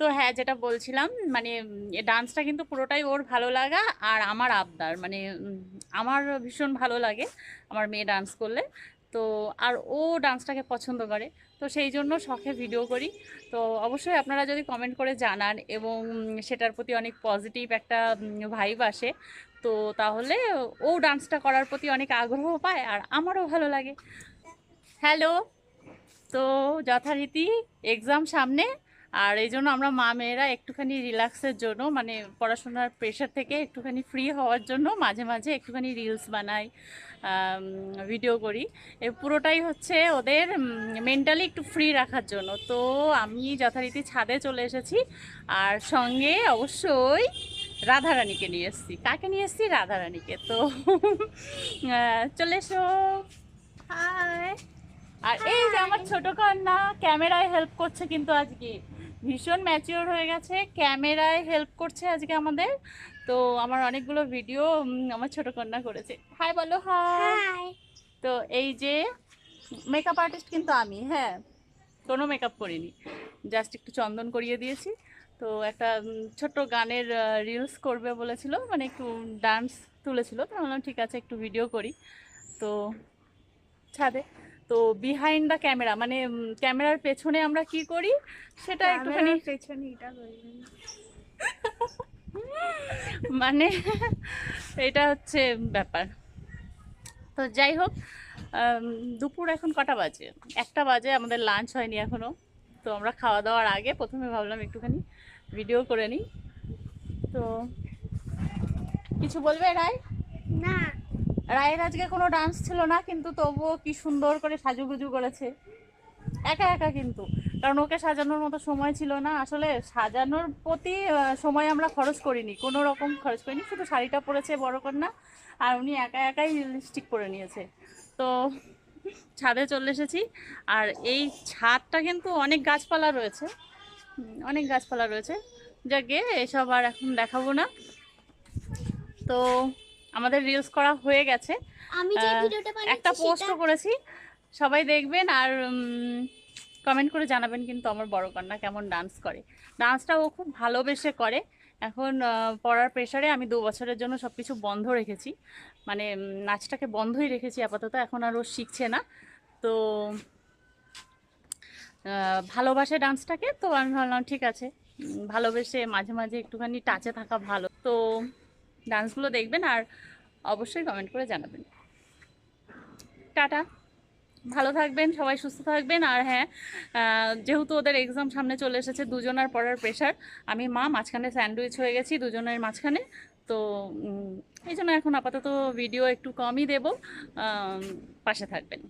তো হ্যাঁ যেটা বলছিলাম মানে ডান্সটা কিন্তু পুরোটাই ওর ভালো লাগা আর আমার আবদার। মানে আমার ভীষণ ভালো লাগে আমার মেয়ে ডান্স করলে। তো, আর ও ডান্সটাকে পছন্দ করে। তো সেই জন্য শখে ভিডিও করি। তো অবশ্যই আপনারা যদি কমেন্ট করে জানান এবং সেটার প্রতি অনেক পজিটিভ একটা ভাইব আসে, তো তাহলে ও ডান্সটা করার প্রতি অনেক আগ্রহ পায় আর আমারও ভালো লাগে। হ্যালো তো যথারীতি এক্সাম সামনে আর এই জন্য আমরা মা মেয়েরা একটুখানি রিল্যাক্সের জন্য মানে পড়াশোনার প্রেশার থেকে একটুখানি ফ্রি হওয়ার জন্য মাঝে মাঝে একটুখানি রিলস বানাই ভিডিও করি। এ পুরোটাই হচ্ছে ওদের মেন্টালি একটু ফ্রি রাখার জন্য। তো আমি যথারীতি ছাদে চলে এসেছি আর সঙ্গে অবশ্যই রাধারানীকে নিয়ে এসেছি। কাকে নিয়ে এসেছি? রাধারানীকে। তো চলে এসো। হাই আর এই যে আমার ছোট কন্যা ক্যামেরায় হেল্প করছে কিন্তু আজকে। ভীষণ ম্যাচিওর হয়ে গেছে ক্যামেরায় হেল্প করছে আজকে আমাদের। তো আমার অনেকগুলো ভিডিও আমার ছোট কন্যা করেছে। হাই বলো হাই তো এই যে মেকআপ আর্টিস্ট কিন্তু আমি হ্যাঁ। কোনো মেকআপ করিনি জাস্ট একটু চন্দন করিয়ে দিয়েছি। তো একটা ছোট্ট গানের রিলস করবে বলেছিল মানে একটু ডান্স তুলেছিল। তো বললাম ঠিক আছে একটু ভিডিও করি। তো ছাদে। তো বিহাইন্ড দ্য ক্যামেরা মানে ক্যামেরার পেছনে আমরা কি করি? সেটা একটুখানি পেছনে এটা মানে এটা হচ্ছে ব্যাপার। তো যাই হোক দুপুর এখন কটা বাজে? একটা বাজে আমাদের লাঞ্চ হয়নি এখনও তো আমরা খাওয়া দাওয়ার আগে প্রথমে ভাবলাম একটুখানি ভিডিও করে নিই। তো কিছু বলবে রায়? না রায়ের আজকে কোনো ডান্স ছিল না, কিন্তু তবুও কি সুন্দর করে সাজুগুজু করেছে। একা একা কিন্তু। কারণ ওকে সাজানোর মতো সময় ছিল না। আসলে সাজানোর প্রতি সময় আমরা খরচ করিনি। কোনো রকম খরচ করিনি। শুধু শাড়িটা পরেছে বড় কন্যা, আর উনি একা একাই লিপস্টিক পরে নিয়েছে। তো ছাদে চলে এসেছি। আর এই ছাদটা কিন্তু অনেক গাছপালা রয়েছে। অনেক গাছপালা রয়েছে। যাকে এসব আর এখন দেখাবো না। তো আমাদের রিলস করা হয়ে গেছে। আমি যে ভিডিওটা বানিয়েছি একটা পোস্টও করেছি। সবাই দেখবেন আর কমেন্ট করে জানাবেন কিন্তু আমার বড় কন্যা কেমন ডান্স করে। ডান্সটা ও খুব ভালোবেসে করে। এখন পড়ার প্রেশারে আমি দু বছরের জন্য সব কিছু বন্ধ রেখেছি। মানে নাচটাকে বন্ধই রেখেছি আপাতত। এখন আর ও শিখছে না। তো ভালোবাসে ডান্সটাকে তো আমি ভাবলাম ঠিক আছে। ভালোবেসে মাঝে মাঝে একটুখানি টাচে থাকা ভালো। তো ডান্সগুলো দেখবেন আর অবশ্যই কমেন্ট করে জানাবেন। টাটা। ভালো থাকবেন, সবাই সুস্থ থাকবেন। আর হ্যাঁ যেহেতু ওদের এক্সাম সামনে চলে এসেছে, দুজনার পড়ার প্রেশার আমি মা, মাঝখানে স্যান্ডউইচ হয়ে গেছি দুজনের মাঝখানে। তো এই জন্য এখন আপাতত ভিডিও একটু কমই দেব। পাশে থাকবেন।